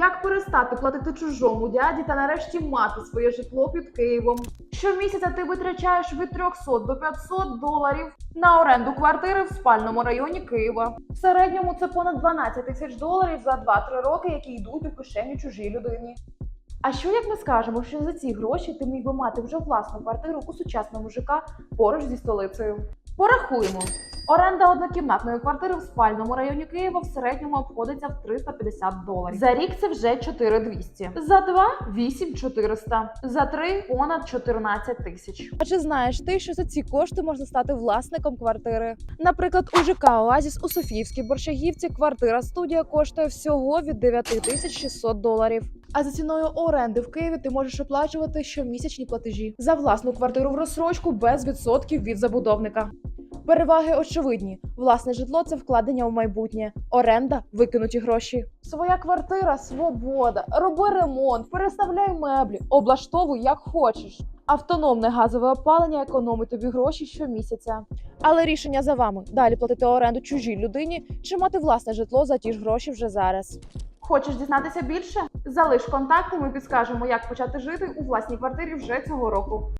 Як перестати платити чужому дяді та нарешті мати своє житло під Києвом? Щомісяця ти витрачаєш від 300 до 500 доларів на оренду квартири в спальному районі Києва. В середньому це понад 12 тисяч доларів за 2-3 роки, які йдуть у кишеню чужій людині. А що як ми скажемо, що за ці гроші ти міг би мати вже власну квартиру у сучасному ЖК поруч зі столицею? Порахуємо. Оренда однокімнатної квартири в спальному районі Києва в середньому обходиться в 350 доларів. За рік це вже 4200. За два 8400. За три понад 14 тисяч. А чи знаєш ти, що за ці кошти можна стати власником квартири? Наприклад, у ЖК Оазіс у Софіївській Борщагівці квартира студія коштує всього від 9600 доларів. А за ціною оренди в Києві ти можеш оплачувати щомісячні платежі за власну квартиру в розсрочку без відсотків від забудовника. Переваги очевидні: власне житло це вкладення в майбутнє, оренда викинуті гроші. Своя квартира, свобода, роби ремонт, переставляй меблі, облаштовуй як хочеш. Автономне газове опалення економить тобі гроші щомісяця. Але рішення за вами: далі платити оренду чужій людині чи мати власне житло за ті ж гроші вже зараз. Хочеш дізнатися більше? Залиш контакти, ми підскажемо, як почати жити у власній квартирі вже цього року.